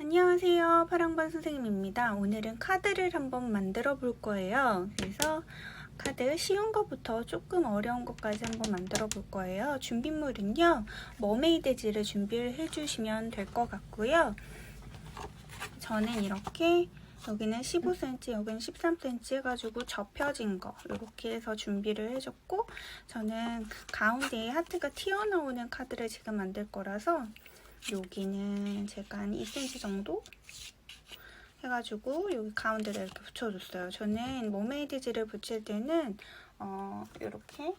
안녕하세요. 파랑반 선생님입니다. 오늘은 카드를 한번 만들어 볼 거예요. 그래서 카드 쉬운 것부터 조금 어려운 것까지 한번 만들어 볼 거예요. 준비물은요. 머메이드지를 준비를 해주시면 될 것 같고요. 저는 이렇게 여기는 15cm, 여기는 13cm 해가지고 접혀진 거 이렇게 해서 준비를 해줬고 저는 가운데에 하트가 튀어나오는 카드를 지금 만들 거라서 여기는 제가 한 2cm 정도 해가지고 여기 가운데를 이렇게 붙여줬어요. 저는 머메이드지를 붙일 때는 어, 이렇게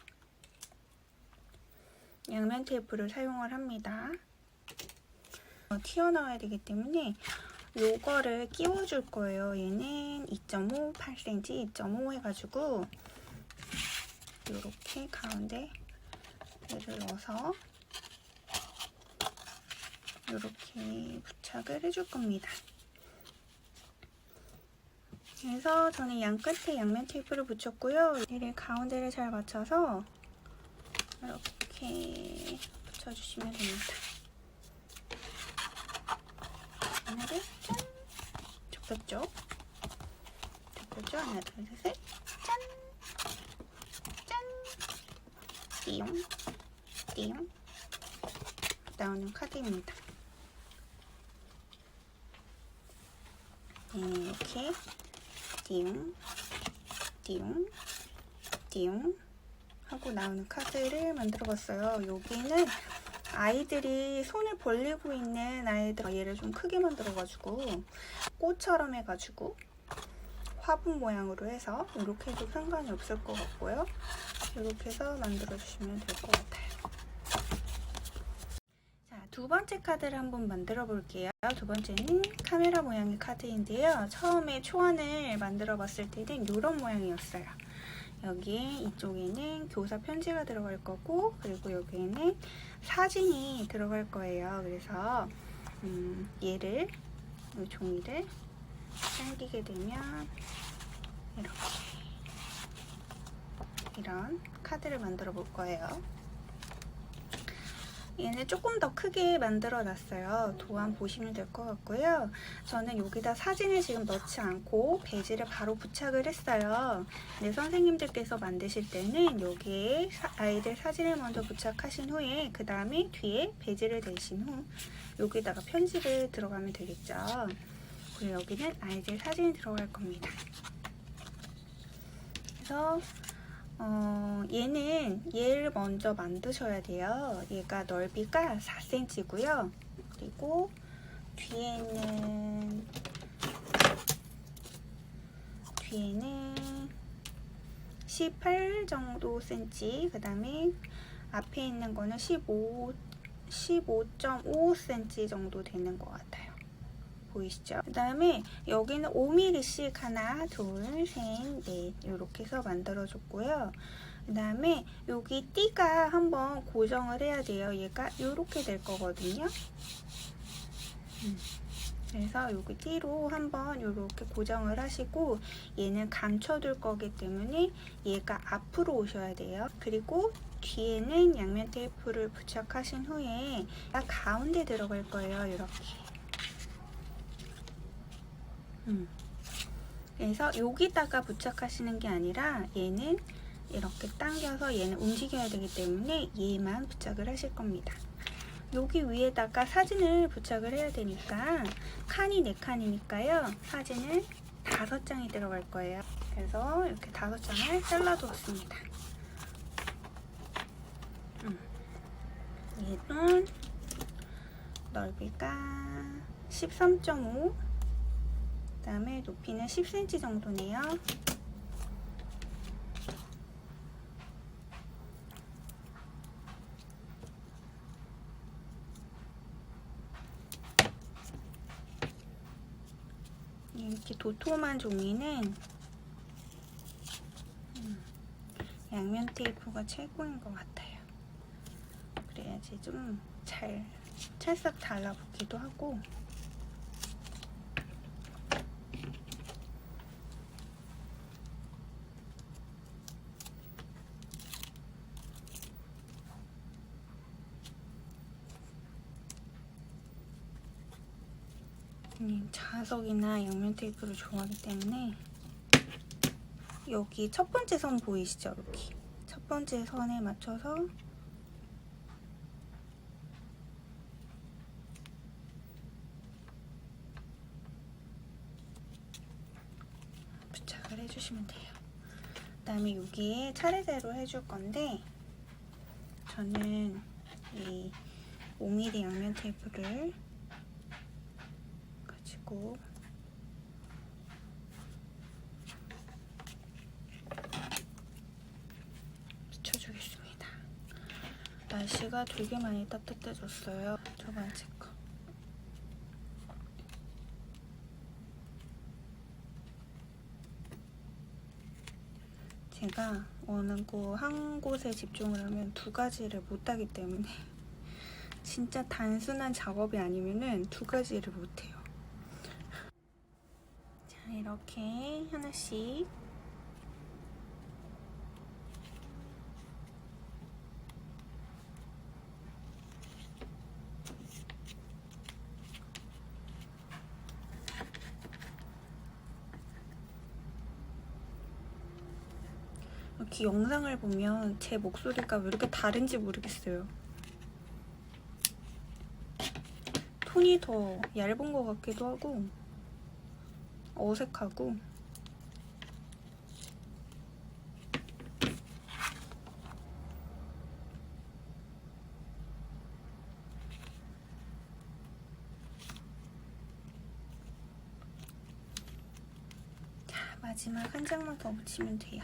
양면 테이프를 사용을 합니다. 어, 튀어나와야 되기 때문에 요거를 끼워줄 거예요. 얘는 2.5, 8cm, 2.5 해가지고 이렇게 가운데 얘를 넣어서 이렇게 부착을 해줄 겁니다. 그래서 저는 양 끝에 양면 테이프를 붙였고요. 얘를 가운데를 잘 맞춰서 이렇게 붙여주시면 됩니다. 하나를 짠! 접혔죠? 접혔죠? 하나, 둘, 셋, 짠! 짠! 띠용, 띠용 나오는 카드입니다. 이렇게 띠용, 띠용, 띠용 하고 나오는 카드를 만들어 봤어요. 여기는 아이들이 손을 벌리고 있는 아이들 얘를 좀 크게 만들어 가지고 꽃처럼 해 가지고 화분 모양으로 해서 이렇게 해도 상관이 없을 것 같고요. 이렇게 해서 만들어 주시면 될 것 같아요. 자, 두 번째 카드를 한번 만들어 볼게요. 두 번째는 카메라 모양의 카드인데요. 처음에 초안을 만들어 봤을 때는 이런 모양이었어요. 여기에 이쪽에는 교사 편지가 들어갈 거고 그리고 여기에는 사진이 들어갈 거예요. 그래서 음, 얘를 이 종이를 당기게 되면 이렇게 이런 카드를 만들어 볼 거예요. 얘는 조금 더 크게 만들어 놨어요. 도안 보시면 될 것 같고요. 저는 여기다 사진을 지금 넣지 않고 베지를 바로 부착을 했어요. 근데 선생님들께서 만드실 때는 여기에 사, 아이들 사진을 먼저 부착하신 후에 그 다음에 뒤에 베지를 대신 후 여기다가 편지를 들어가면 되겠죠. 그리고 여기는 아이들 사진이 들어갈 겁니다. 그래서 어, 얘는 얘를 먼저 만드셔야 돼요. 얘가 넓이가 4cm고요. 그리고 뒤에는 뒤에는 18 정도 cm 그 다음에 앞에 있는 거는 15 15.5cm 정도 되는 것 같아요. 보이시죠? 그 다음에 여기는 5mm씩 하나, 둘, 셋, 넷 이렇게 해서 만들어줬고요. 그 다음에 여기 띠가 한번 고정을 해야 돼요. 얘가 이렇게 될 거거든요. 음. 그래서 여기 띠로 한번 이렇게 고정을 하시고 얘는 감춰둘 거기 때문에 얘가 앞으로 오셔야 돼요. 그리고 뒤에는 양면 테이프를 부착하신 후에 가운데 들어갈 거예요. 이렇게. 음. 그래서 여기다가 부착하시는 게 아니라 얘는 이렇게 당겨서 얘는 움직여야 되기 때문에 얘만 부착을 하실 겁니다. 여기 위에다가 사진을 부착을 해야 되니까 칸이 4칸이니까요. 사진을 다섯 장이 들어갈 거예요. 그래서 이렇게 다섯 장을 잘라두었습니다. 음. 얘는 넓이가 13.5그 다음에 높이는 10cm 정도네요. 이렇게 도톰한 종이는 음, 양면 테이프가 최고인 것 같아요. 그래야지 좀 잘 찰싹 달라붙기도 하고 자석이나 양면 테이프를 좋아하기 때문에 여기 첫 번째 선 보이시죠? 여기 첫 번째 선에 맞춰서 부착을 해주시면 돼요. 그 다음에 여기에 차례대로 해줄 건데 저는 이 5mm 양면 테이프를 가지고 붙여주겠습니다. 날씨가 되게 많이 따뜻해졌어요. 두 번째 거. 제가 어느 곳한 곳에 집중을 하면 두 가지를 못 하기 때문에 진짜 단순한 작업이 아니면은 두 가지를 못해요. 자, 이렇게 하나씩 이렇게 영상을 보면 제 목소리가 왜 이렇게 다른지 모르겠어요. 톤이 더 얇은 것 같기도 하고 어색하고 자, 마지막 한 장만 더 붙이면 돼요.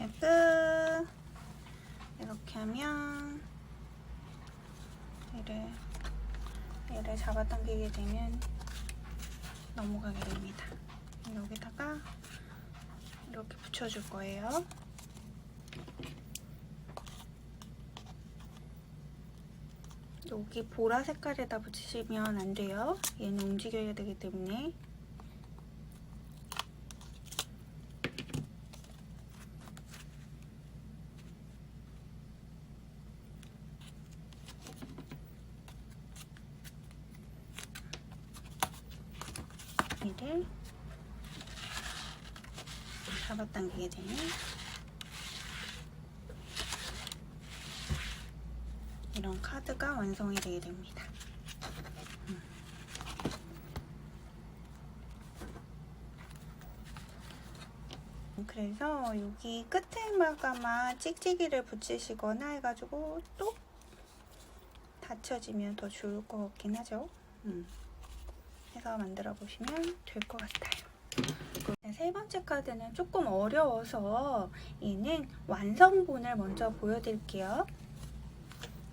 자, 끝. 이렇게 하면 얘를 얘를 잡아당기게 되면 넘어가게 됩니다. 여기다가 이렇게 붙여줄 거예요. 여기 보라 색깔에다 붙이시면 안 돼요. 얘는 움직여야 되기 때문에. 얘를 잡아당기게 되면 이런 카드가 완성이 되게 됩니다. 음. 그래서 여기 끝에마다만 찍찍이를 붙이시거나 해가지고 또 닫혀지면 더 좋을 것 같긴 하죠. 음. 해서 만들어 보시면 될 것 같아요. 네, 세 번째 카드는 조금 어려워서 얘는 완성본을 먼저 보여드릴게요.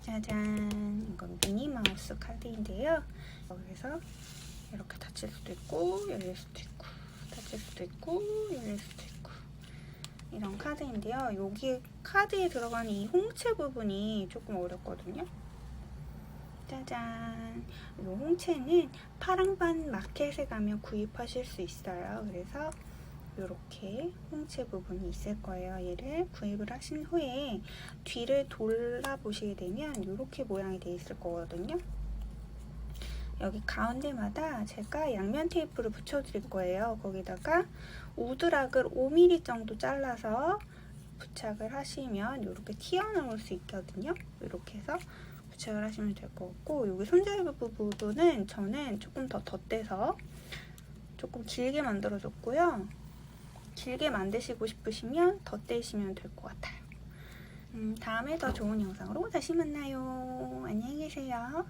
짜잔, 이건 미니마우스 카드인데요. 여기서 이렇게 닫힐 수도 있고 열릴 수도 있고 닫힐 수도 있고 열릴 수도 있고 이런 카드인데요. 여기 카드에 들어가는 이 홍채 부분이 조금 어렵거든요. 짜잔. 이 홍채는 파랑반 마켓에 가면 구입하실 수 있어요. 그래서 이렇게 홍채 부분이 있을 거예요. 얘를 구입을 하신 후에 뒤를 돌아보시게 되면 이렇게 모양이 돼 있을 거거든요. 여기 가운데마다 제가 양면 테이프를 붙여 드릴 거예요. 거기다가 우드락을 5mm 정도 잘라서 부착을 하시면 이렇게 튀어나올 수 있거든요. 이렇게 해서 부착을 하시면 될 것 같고 여기 손잡이 부분은 저는 조금 더 덧대서 조금 길게 만들어줬고요. 길게 만드시고 싶으시면 덧대시면 될 것 같아요. 음, 다음에 더 좋은 영상으로 다시 만나요. 안녕히 계세요.